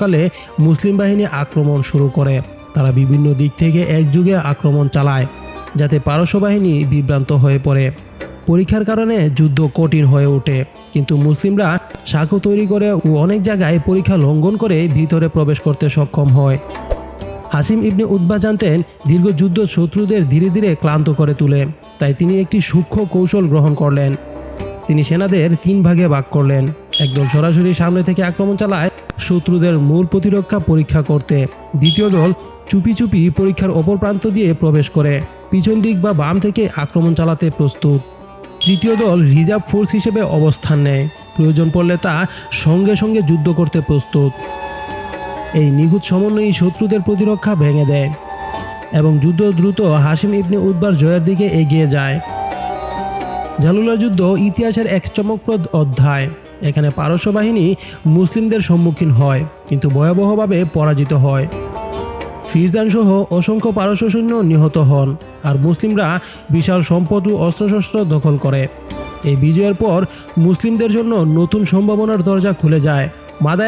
সকালে মুসলিম বাহিনী আক্রমণ শুরু করে। তারা বিভিন্ন দিক থেকে একযুগে আক্রমণ চালায়, যাতে পারস্য বাহিনী বিভ্রান্ত হয়ে পড়ে। পরীক্ষার কারণে যুদ্ধ কঠিন হয়ে ওঠে, কিন্তু মুসলিমরা সাঁকো তৈরি করে ও অনেক জায়গায় পরীক্ষা লঙ্ঘন করে ভিতরে প্রবেশ করতে সক্ষম হয়। হাসিম ইবনে উদ্বা জানতেন, দীর্ঘ যুদ্ধ শত্রুদের ধীরে ধীরে ক্লান্ত করে তুলে, তাই তিনি একটি সূক্ষ্ম কৌশল গ্রহণ করলেন। তিনি সেনাদের তিন ভাগে ভাগ করলেন। একদল সরাসরি সামনে থেকে আক্রমণ চালায় শত্রুদের মূল প্রতিরক্ষা পরীক্ষা করতে। দ্বিতীয় দল চুপি চুপি পরীক্ষার অপর প্রান্ত দিয়ে প্রবেশ করে। পিছন দিক বা বাম থেকে আক্রমণ চালাতে প্রস্তুত। তৃতীয় দল রিজার্ভ ফোর্স হিসেবে অবস্থান নেয়। প্রয়োজন পড়লে তা সঙ্গে সঙ্গে যুদ্ধ করতে প্রস্তুত। এই নিখুঁত সমন্বয়ী শত্রুদের প্রতিরক্ষা ভেঙে দেয় এবং যুদ্ধ দ্রুত হাসিম ইবনে উদ্বার জয়ের দিকে এগিয়ে যায়। জালুলা যুদ্ধ ইতিহাসের এক চমকপ্রদ অধ্যায়। এখানে পারস্য বাহিনী মুসলিমদের সম্মুখীন হয়, কিন্তু ভয়াবহভাবে পরাজিত হয়। ফিরজান সহ অসংখ্য পারস্য সৈন্য নিহত হন, আর মুসলিমরা বিশাল সম্পদ ও অস্ত্রশস্ত্র দখল করে। এই বিজয়ের পর মুসলিমদের জন্য নতুন সম্ভাবনার দরজা খুলে যায়। মাদায়